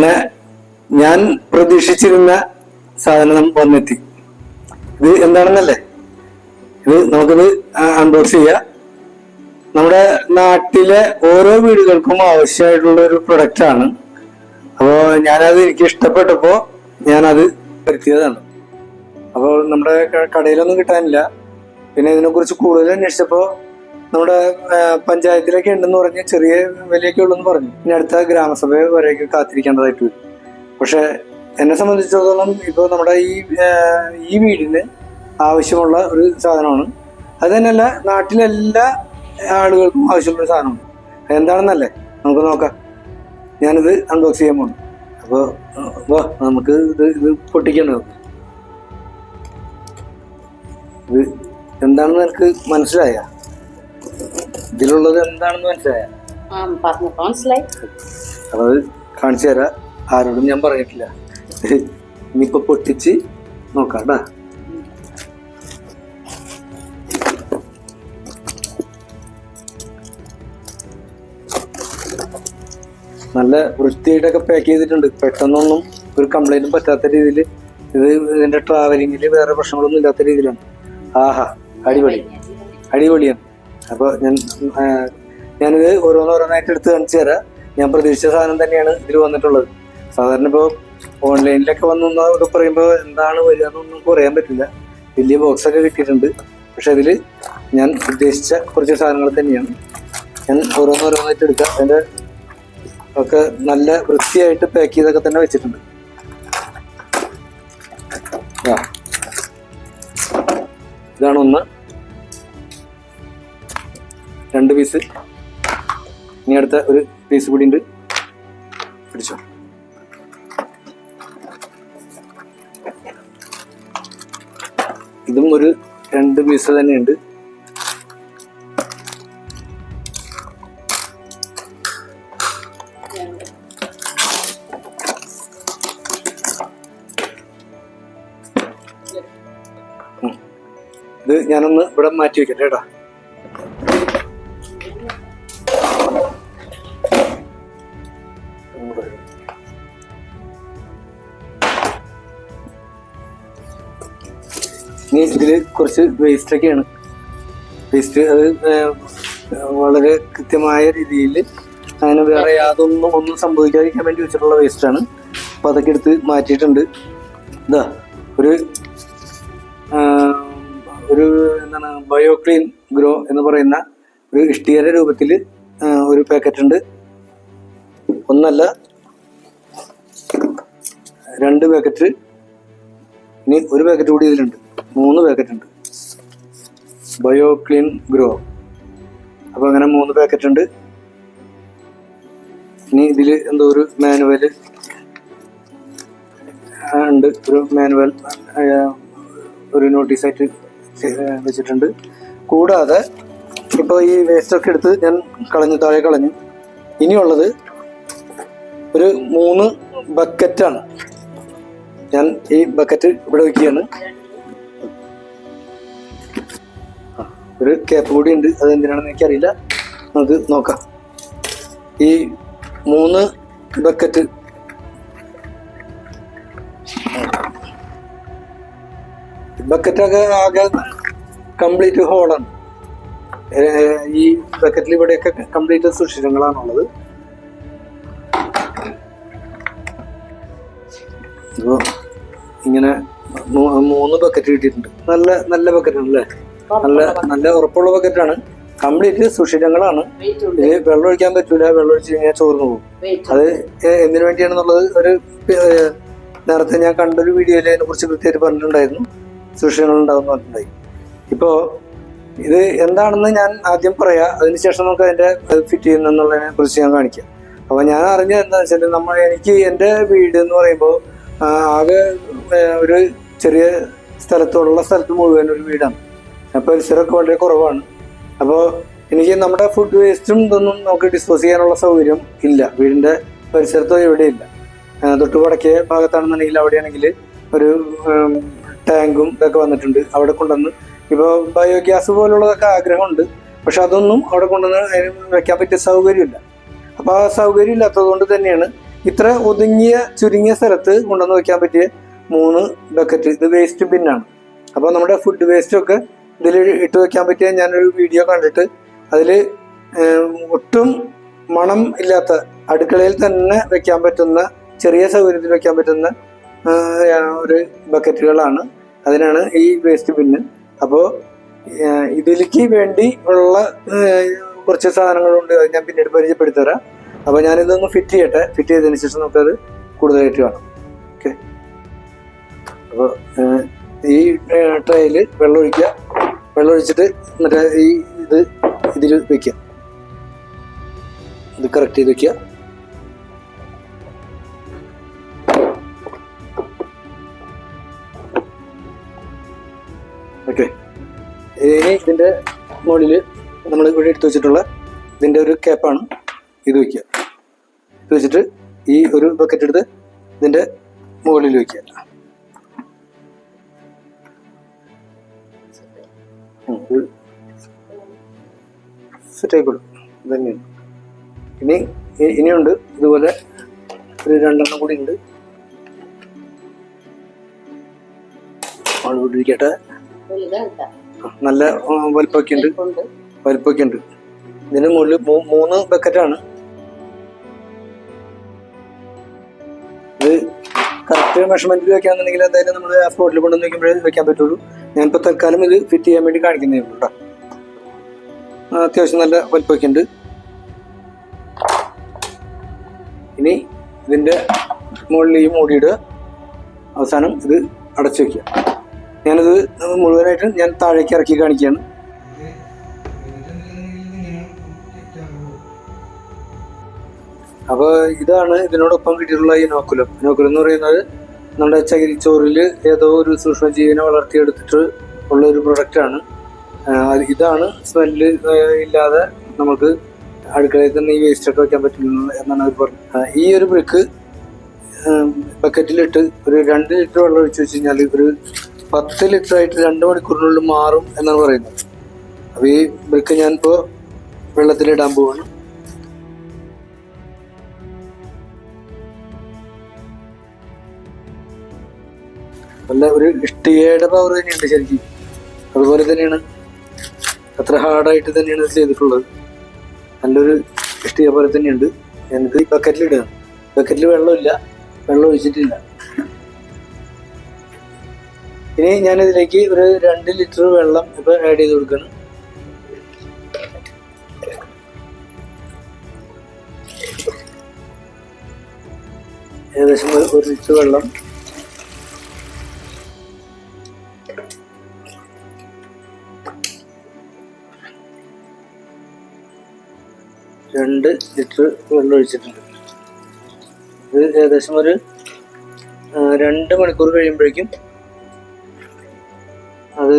അങ്ങനെ ഞാൻ പ്രതീക്ഷിച്ചിരുന്ന സാധനം വന്നെത്തി. ഇത് എന്താണെന്നല്ലേ? ഇത് നമുക്കിത് അൺബോക്സ് ചെയ്യാം. നമ്മുടെ നാട്ടിലെ ഓരോ വീടുകൾക്കും ആവശ്യമായിട്ടുള്ള ഒരു പ്രൊഡക്റ്റ് ആണ്. അപ്പോൾ ഞാനത് എനിക്ക് ഇഷ്ടപ്പെട്ടപ്പോൾ ഞാനത് വരുത്തിയതാണ്. അപ്പോൾ നമ്മുടെ കടയിലൊന്നും കിട്ടാനില്ല. പിന്നെ ഇതിനെക്കുറിച്ച് കൂടുതൽ അന്വേഷിച്ചപ്പോൾ നമ്മുടെ പഞ്ചായത്തിലൊക്കെ ഉണ്ടെന്ന് പറഞ്ഞ് ചെറിയ വിലയൊക്കെ ഉള്ളെന്ന് പറഞ്ഞു. ഇനി അടുത്ത ഗ്രാമസഭ വരെയൊക്കെ കാത്തിരിക്കേണ്ടതായിട്ട് വരും. പക്ഷെ എന്നെ സംബന്ധിച്ചിടത്തോളം ഇപ്പോൾ നമ്മുടെ ഈ ഈ വീടിന് ആവശ്യമുള്ള ഒരു സാധനമാണ്. അത് തന്നെയല്ല നാട്ടിലെല്ലാ ആളുകൾക്കും ആവശ്യമുള്ള ഒരു സാധനമാണ്. എന്താണെന്നല്ലേ നമുക്ക് നോക്കാം. ഞാനിത് അൺബോക്സ് ചെയ്യാൻ പോകുന്നു അപ്പോൾ വാ നമുക്ക് ഇത് ഇത് പൊട്ടിക്കണം ഇത് എന്താണെന്ന് എനിക്ക് മനസ്സിലായ? ഇതിലുള്ളത് എന്താണെന്ന് മനസ്സിലായ? മനസ്സിലായി. അത് കാണിച്ചു തരാം. ആരോടും ഞാൻ പറഞ്ഞിട്ടില്ല. ഇനിയിപ്പോ പൊട്ടിച്ച് നോക്കാം കേട്ടാ നല്ല വൃത്തിയായിട്ടൊക്കെ പാക്ക് ചെയ്തിട്ടുണ്ട്. പെട്ടെന്നൊന്നും ഒരു കംപ്ലൈന്റും പറ്റാത്ത രീതിയിൽ ഇത് ഇതിന്റെ ട്രാവലിങ്ങിൽ വേറെ പ്രശ്നങ്ങളൊന്നും ഇല്ലാത്ത രീതിയിലാണ്. ആഹാ അടിപൊളി. അടിപൊളിയാണ്. അപ്പോൾ ഞാൻ ഞാനിത് ഓരോന്നോരോന്നായിട്ട് എടുത്ത് കാണിച്ചു തരാം. ഞാൻ പ്രതീക്ഷിച്ച സാധനം തന്നെയാണ് ഇതിൽ വന്നിട്ടുള്ളത്. സാധാരണ ഇപ്പോൾ ഓൺലൈനിലൊക്കെ വന്നു പറയുമ്പോൾ എന്താണ് വരിക എന്നൊന്നും നമുക്ക് പറയാൻ പറ്റില്ല. വലിയ ബോക്സ് ഒക്കെ കിട്ടിയിട്ടുണ്ട്. പക്ഷെ അതിൽ ഞാൻ ഉദ്ദേശിച്ച കുറച്ച് സാധനങ്ങൾ തന്നെയാണ്. ഞാൻ ഓരോന്നോരോന്നായിട്ട് എടുക്കാം. അതിന്റെ ഒക്കെ നല്ല വൃത്തിയായിട്ട് പാക്ക് ചെയ്തൊക്കെ തന്നെ വെച്ചിട്ടുണ്ട്. ഇതാണ് ഒന്ന്. രണ്ട് പീസ് ഇനി അടുത്ത ഒരു പീസ് കൂടി ഉണ്ട്. പിടിച്ചോ. ഇതും ഒരു രണ്ട് പീസ് തന്നെയുണ്ട് ഇത് ഞാനൊന്ന് ഇവിടെ മാറ്റി വെക്കട്ടെ കേട്ടാ. ഇനി ഇതിൽ കുറച്ച് വേസ്റ്റ് ഒക്കെയാണ്. വേസ്റ്റ് അത് വളരെ കൃത്യമായ രീതിയിൽ അങ്ങനെ വേറെ യാതൊന്നും ഒന്നും സംഭവിക്കാതിരിക്കാൻ വേണ്ടി വെച്ചിട്ടുള്ള വേസ്റ്റ് ആണ്. അപ്പൊ അതൊക്കെ എടുത്ത് മാറ്റിയിട്ടുണ്ട്. ഇതാ ഒരു ഒരു എന്താണ് ബയോ ക്ലീൻ ഗ്രോ എന്ന് പറയുന്ന ഒരു ഇഷ്ടികര രൂപത്തിൽ ഒരു പാക്കറ്റ് ഉണ്ട്. ഒന്നല്ല രണ്ട് പാക്കറ്റ് ഇനി ഒരു പാക്കറ്റ് കൂടി ഇതിലുണ്ട്. മൂന്ന് പാക്കറ്റ് ഉണ്ട്. ബയോ ക്ലീൻ ഗ്രോ അപ്പൊ അങ്ങനെ മൂന്ന് പാക്കറ്റ് ഉണ്ട്. ഇനി ഇതിൽ എന്തോ ഒരു മാനുവൽ ഉണ്ട്. ഒരു മാനുവൽ ഒരു നോട്ടീസ് നോട്ടീസായിട്ട് വെച്ചിട്ടുണ്ട്. കൂടാതെ ഇപ്പോൾ ഈ വേസ്റ്റ് ഒക്കെ എടുത്ത് ഞാൻ കളഞ്ഞു താഴെ കളഞ്ഞു. ഇനിയുള്ളത് ഒരു മൂന്ന് ബക്കറ്റാണ് ഞാൻ ഈ ബക്കറ്റ് ഇവിടെ വയ്ക്കുകയാണ് ഒരു കേപ്പ് കൂടി ഉണ്ട്. അത് എന്തിനാണെന്ന് എനിക്കറിയില്ല. നമുക്ക് നോക്കാം. ഈ മൂന്ന് ബക്കറ്റ് ബക്കറ്റൊക്കെ ആകെ കംപ്ലീറ്റ് ഹോളാണ് ഈ ബക്കറ്റിൽ ഇവിടെയൊക്കെ കംപ്ലീറ്റ് സുഷിരങ്ങളാണുള്ളത്. ഇങ്ങനെ മൂന്ന് ബക്കറ്റ് കിട്ടിയിട്ടുണ്ട്. നല്ല നല്ല ബക്കറ്റ് അല്ലേ നല്ല നല്ല ഉറപ്പുള്ള ബക്കറ്റാണ് കംപ്ലീറ്റ് സുഷിരങ്ങളാണ്. ഇത് വെള്ളം ഒഴിക്കാൻ പറ്റൂല. വെള്ളം ഒഴിച്ച് കഴിഞ്ഞാൽ ചോർന്നു പോകും. അത് എന്തിനു വേണ്ടിയാണെന്നുള്ളത് ഒരു നേരത്തെ ഞാൻ കണ്ടൊരു വീഡിയോയിൽ അതിനെ കുറിച്ച് കൃത്യമായിട്ട് പറഞ്ഞിട്ടുണ്ടായിരുന്നു. സുഷിരങ്ങൾ ഉണ്ടാവും പറഞ്ഞിട്ടുണ്ടായി. ഇപ്പോൾ ഇത് എന്താണെന്ന് ഞാൻ ആദ്യം പറയാം. അതിനുശേഷം നമുക്ക് അതിന്റെ ഫിറ്റ് ചെയ്യുന്നതിനെ കുറിച്ച് ഞാൻ കാണിക്കാം. അപ്പോൾ ഞാൻ അറിഞ്ഞത് എന്താ വെച്ചാൽ നമ്മൾ എനിക്ക് എന്റെ വീട് എന്ന് പറയുമ്പോൾ ആകെ ഒരു ചെറിയ സ്ഥലത്തോടുള്ള സ്ഥലത്ത് മുഴുവൻ ഒരു വീടാണ്. പരിസരമൊക്കെ വളരെ കുറവാണ്. അപ്പോൾ എനിക്ക് നമ്മുടെ ഫുഡ് വേസ്റ്റും ഇതൊന്നും നമുക്ക് ഡിസ്പോസ് ചെയ്യാനുള്ള സൗകര്യം ഇല്ല. വീടിന്റെ പരിസരത്തോ എവിടെയില്ല. തൊട്ട് വടക്കേ ഭാഗത്താണെന്നുണ്ടെങ്കിൽ അവിടെയാണെങ്കിൽ ഒരു ടാങ്കും ഇതൊക്കെ വന്നിട്ടുണ്ട്. അവിടെ കൊണ്ടുവന്ന് ഇപ്പോൾ ബയോഗ്യാസ് പോലുള്ളതൊക്കെ ആഗ്രഹമുണ്ട്. പക്ഷെ അതൊന്നും അവിടെ കൊണ്ടുവന്ന് വെക്കാൻ പറ്റിയ സൗകര്യമില്ല. അപ്പോൾ ആ സൗകര്യം ഇല്ലാത്തത് കൊണ്ട് തന്നെയാണ് ഇത്ര ഒതുങ്ങിയ ചുരുങ്ങിയ സ്ഥലത്ത് കൊണ്ടുവന്ന് വെക്കാൻ പറ്റിയ മൂന്ന് ബക്കറ്റ്. ഇത് വേസ്റ്റ് ബിന്നാണ് അപ്പോൾ നമ്മുടെ ഫുഡ് വേസ്റ്റ് ഒക്കെ ഇതിൽ ഇട്ട് വെക്കാൻ പറ്റിയ ഞാനൊരു വീഡിയോ കണ്ടിട്ട് അതിൽ ഒട്ടും മണം ഇല്ലാത്ത അടുക്കളയിൽ തന്നെ വെക്കാൻ പറ്റുന്ന ചെറിയ സൗകര്യത്തിൽ വെക്കാൻ പറ്റുന്ന ഒരു ബക്കറ്റുകളാണ്. അതിനാണ് ഈ വേസ്റ്റ് ബിന്ന് അപ്പോൾ ഇതിലേക്ക് വേണ്ടി ഉള്ള കുറച്ച് സാധനങ്ങളുണ്ട് അത് ഞാൻ പിന്നീട് പരിചയപ്പെടുത്തരാം. അപ്പോൾ ഞാനിതൊന്ന് ഫിറ്റ് ചെയ്യട്ടെ. ഫിറ്റ് ചെയ്തതിന് ശേഷം നമുക്കത് കൂടുതലായിട്ട് കാണാം. ഓക്കെ അപ്പോൾ ഈ ട്രേയിൽ വെള്ളം ഒഴിക്കുക വെള്ളം എന്നിട്ട് ഈ ഇത് ഇതിൽ വെക്കുക. ഇത് കറക്റ്റ് ചെയ്ത് വെക്കുക. ഓക്കെ ഇനി ഇതിന്റെ മുകളിൽ നമ്മൾ ഇവിടെ എടുത്ത് വെച്ചിട്ടുള്ള ഇതിന്റെ ഒരു ക്യാപ്പാണ് ഇത് വയ്ക്കുക ഇത് വെച്ചിട്ട് ഈ ഒരു ബക്കറ്റ് എടുത്ത് ഇതിന്റെ മുകളിൽ വയ്ക്കുക ഉം, ഇത് സെറ്റ് ആയിക്കോളും ഇത് തന്നെയാണ് ഇനി ഇനിയുണ്ട്. ഇതുപോലെ ഒരു രണ്ടെണ്ണം കൂടി ഉണ്ട്. ആളുകൊണ്ടിരിക്കട്ടെ നല്ല വലിപ്പൊക്കെ വലിപ്പമൊക്കെ ഉണ്ട്. വലിപ്പൊക്കെ വലിപ്പമൊക്കെ ഉണ്ട്. ഇതിന് മുകളിൽ മൂന്ന് ബക്കറ്റാണ്. ഇത് കറക്റ്റ് മെഷർമെന്റിൽ വെക്കാന്നുണ്ടെങ്കിൽ എന്തായാലും നമ്മൾ ആ സ്പോട്ടിൽ കൊണ്ടുവന്ന് വെക്കുമ്പോഴേ വെക്കാൻ പറ്റുള്ളൂ. ഞാനിപ്പോൾ തൽക്കാലം ഇത് ഫിറ്റ് ചെയ്യാൻ വേണ്ടി കാണിക്കുന്നേ ഉള്ളൂ കേട്ടോ അത്യാവശ്യം നല്ല വലിപ്പമൊക്കെ ഉണ്ട്. ഇനി ഇതിന്റെ മുകളിൽ ഈ മൂടിയിടുക അവസാനം ഇത് അടച്ചു വെക്കുക. ഞാനിത് മുഴുവനായിട്ട് ഞാൻ താഴേക്ക് ഇറക്കി കാണിക്കുകയാണ്. അപ്പോൾ ഇതാണ് ഇതിനോടൊപ്പം കിട്ടിയിട്ടുള്ള ഈ നോക്കുലം നോക്കുലം എന്ന് പറയുന്നത് നമ്മുടെ ചകിരിച്ചോറിൽ ഏതോ ഒരു സൂക്ഷ്മജീവിനെ വളർത്തിയെടുത്തിട്ട് ഉള്ള ഒരു പ്രൊഡക്റ്റാണ് ഇതാണ് സ്മെല്ല് ഇല്ലാതെ നമുക്ക് അടുക്കളയിൽ തന്നെ ഈ വേസ്റ്റ് ഒക്കെ വെക്കാൻ പറ്റുന്നത് എന്നാണ് അവർ പറഞ്ഞത്. ഈ ഒരു ബ്രിക്ക് ബക്കറ്റിലിട്ട് ഒരു രണ്ട് ലിറ്റർ വെള്ളം ഒഴിച്ച് വെച്ച് കഴിഞ്ഞാൽ ഒരു പത്ത് ലിറ്റർ ആയിട്ട് രണ്ട് മണിക്കൂറിനുള്ളിൽ മാറും എന്നാണ് പറയുന്നത്. അപ്പോൾ ഈ ബ്രിക്ക് ഞാനിപ്പോൾ വെള്ളത്തിലിടാൻ പോവാണ്. നല്ല ഒരു ഇഷ്ടികയുടെ പവർ തന്നെയുണ്ട് ശരിക്കും. അതുപോലെ തന്നെയാണ് അത്ര ഹാർഡായിട്ട് തന്നെയാണ് ഇത് ചെയ്തിട്ടുള്ളത്. നല്ലൊരു ഇഷ്ടിക പോലെ തന്നെയുണ്ട്. ഞാനിത് ഈ ബക്കറ്റിൽ വെള്ളമില്ല വെള്ളം ഒഴിച്ചിട്ടില്ല. ഇനി ഞാനിതിലേക്ക് ഒരു രണ്ട് ലിറ്റർ വെള്ളം ഇപ്പൊ ആഡ് ചെയ്ത് കൊടുക്കണം. ഏകദേശം ഒരു ലിറ്റർ വെള്ളം രണ്ട് ലിറ്റർ വെള്ളം ഒഴിച്ചിട്ടുണ്ട്. ഇത് ഏകദേശം ഒരു രണ്ട് മണിക്കൂർ കഴിയുമ്പോഴേക്കും അത്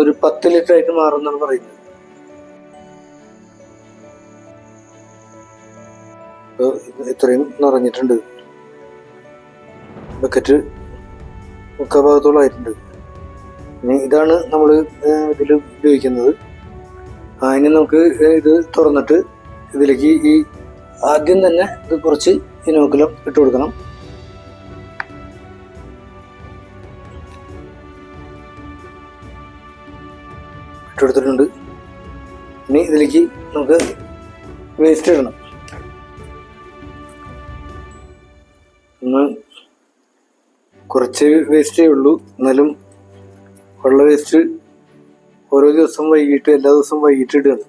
ഒരു പത്ത് ലിറ്റർ ആയിട്ട് മാറും എന്നാണ് പറയുന്നത്. ഇപ്പോൾ ഇത് ഇത്രയും നിറഞ്ഞിട്ടുണ്ട്. ബക്കറ്റ് മുക്കാ ഭാഗത്തോളം ആയിട്ടുണ്ട്. ഇനി ഇതാണ് നമ്മൾ ഇതിൽ ഉപയോഗിക്കുന്നത്. ഇനി നമുക്ക് ഇത് തുറന്നിട്ട് ഇതിലേക്ക് ഈ ആദ്യം തന്നെ ഇത് കുറച്ച് ഇനോക്കുലം ഇട്ട് കൊടുക്കണം. ഇട്ടെടുത്തിട്ടുണ്ട് ഇനി ഇതിലേക്ക് നമുക്ക് വേസ്റ്റ് ഇടണം. ഒന്ന് കുറച്ച് വേസ്റ്റേ ഉള്ളൂ. എന്നാലും ഉള്ള വേസ്റ്റ് ഓരോ ദിവസം വൈകിട്ട് എല്ലാ ദിവസവും വൈകിട്ട് ഇടുകയാണ്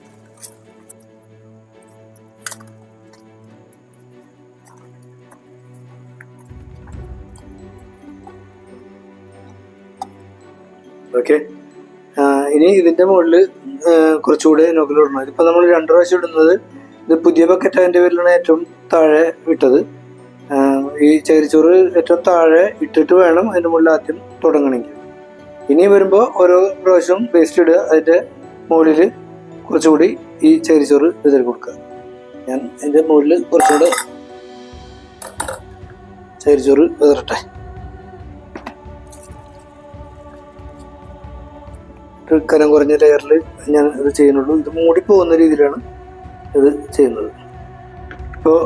ഓക്കെ. ഇനി ഇതിന്റെ മുകളിൽ കുറച്ചുകൂടെ നോക്കൽ ഇടണം ഇതിപ്പോൾ നമ്മൾ രണ്ടു പ്രാവശ്യം ഇടുന്നത് ഇത് പുതിയ ബക്കറ്റ് അതിന്റെ പേരിലാണ് ഏറ്റവും താഴെ ഇട്ടത്. ഈ ചകിരിച്ചോറ് ഏറ്റവും താഴെ ഇട്ടിട്ട് വേണം അതിന്റെ മുകളിൽ ആദ്യം തുടങ്ങണമെങ്കിൽ. ഇനി വരുമ്പോൾ ഓരോ പ്രാവശ്യം പേസ്റ്റ് ഇടുക. അതിന്റെ മുകളിൽ കുറച്ചുകൂടി ഈ ചകിരിച്ചോറ് വിതറി കൊടുക്കുക. ഞാൻ അതിന്റെ മുകളിൽ കുറച്ചുകൂടെ ചകിരിച്ചോറ് വിതറട്ടെ. കനം കുറഞ്ഞ ലെയറിൽ ഞാൻ ഇത് ചെയ്യുന്നുള്ളൂ. ഇത് മൂടി പോകുന്ന രീതിയിലാണ് ഇത് ചെയ്യുന്നത്. ഇപ്പോൾ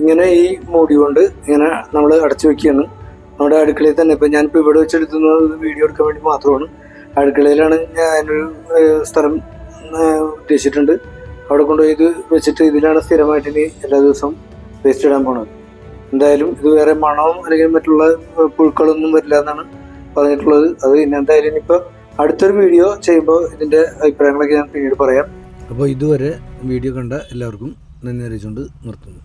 ഇങ്ങനെ ഈ മൂടി കൊണ്ട് ഇങ്ങനെ നമ്മൾ അടച്ചു വെക്കുകയാണ്. നമ്മുടെ അടുക്കളയിൽ തന്നെ ഇപ്പം ഞാനിപ്പോൾ ഇവിടെ വെച്ചെടുക്കുന്നത് വീഡിയോ എടുക്കാൻ വേണ്ടി മാത്രമാണ്. അടുക്കളയിലാണ് ഒരു സ്ഥലം ഉദ്ദേശിച്ചിട്ടുണ്ട്. അവിടെ കൊണ്ടുപോയി ഇത് വെച്ചിട്ട് ഇതിലാണ് സ്ഥിരമായിട്ട് ഇനി എല്ലാ ദിവസവും വേസ്റ്റ് ഇടാൻ പോണത്. എന്തായാലും ഇത് വേറെ മണവും അല്ലെങ്കിൽ മറ്റുള്ള പുഴുക്കളൊന്നും വരില്ല എന്നാണ് പറഞ്ഞിട്ടുള്ളത്. അത് ഇനി എന്തായാലും ഇനിയിപ്പോൾ അടുത്തൊരു വീഡിയോ ചെയ്യുമ്പോൾ ഇതിന്റെ അഭിപ്രായങ്ങളൊക്കെ ഞാൻ പിന്നീട് പറയാം. അപ്പോൾ ഇതുവരെ വീഡിയോ കണ്ട എല്ലാവർക്കും നന്ദി അറിയിച്ചുകൊണ്ട് നിർത്തുന്നു.